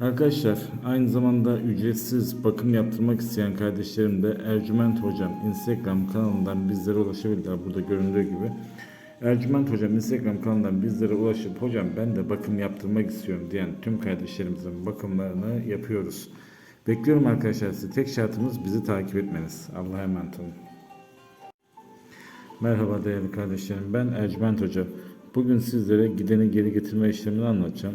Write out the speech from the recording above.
Arkadaşlar aynı zamanda ücretsiz bakım yaptırmak isteyen kardeşlerim de Ercüment Hocam Instagram kanalından bizlere ulaşabilirler. Burada göründüğü gibi. Ercüment Hocam Instagram kanalından bizlere ulaşıp hocam ben de bakım yaptırmak istiyorum diyen tüm kardeşlerimizin bakımlarını yapıyoruz. Bekliyorum arkadaşlar sizi. Tek şartımız bizi takip etmeniz. Allah'a emanet olun. Merhaba değerli kardeşlerim. Ben Ercüment Hoca. Bugün sizlere gideni geri getirme işlemini anlatacağım.